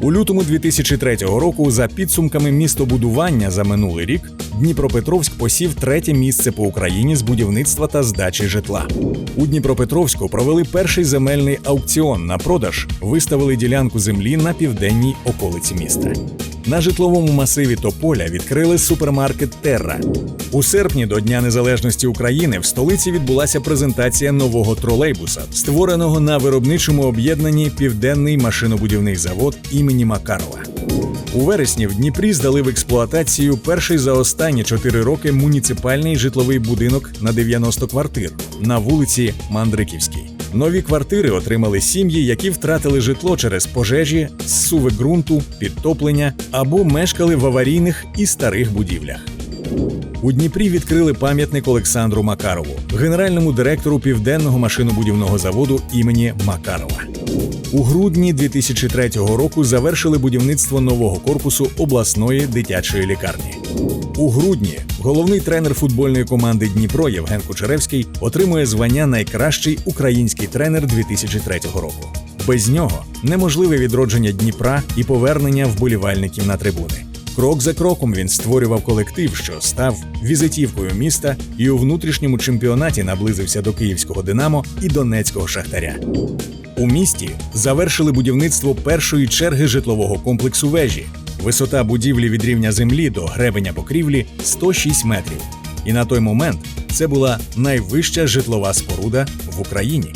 У лютому 2003 року, за підсумками містобудування за минулий рік, Дніпропетровськ посів третє місце по Україні з будівництва та здачі житла. У Дніпропетровську провели перший земельний аукціон на продаж, виставили ділянку землі на південній околиці міста. На житловому масиві Тополя відкрили супермаркет Терра. У серпні до Дня Незалежності України в столиці відбулася презентація нового тролейбуса, створеного на виробничому об'єднанні Південний машинобудівний завод імені Макарова. У вересні в Дніпрі здали в експлуатацію перший за останні чотири роки муніципальний житловий будинок на 90 квартир на вулиці Мандриківській. Нові квартири отримали сім'ї, які втратили житло через пожежі, зсуви ґрунту, підтоплення або мешкали в аварійних і старих будівлях. У Дніпрі відкрили пам'ятник Олександру Макарову, генеральному директору південного машинобудівного заводу імені Макарова. У грудні 2003 року завершили будівництво нового корпусу обласної дитячої лікарні. У грудні головний тренер футбольної команди Дніпро Євген Кучеревський отримує звання Найкращий український тренер 2003 року. Без нього неможливе відродження Дніпра і повернення вболівальників на трибуни. Крок за кроком він створював колектив, що став візитівкою міста і у внутрішньому чемпіонаті наблизився до київського Динамо і Донецького Шахтаря. У місті завершили будівництво першої черги житлового комплексу вежі. Висота будівлі від рівня землі до гребеня покрівлі 106 метрів. І на той момент це була найвища житлова споруда в Україні.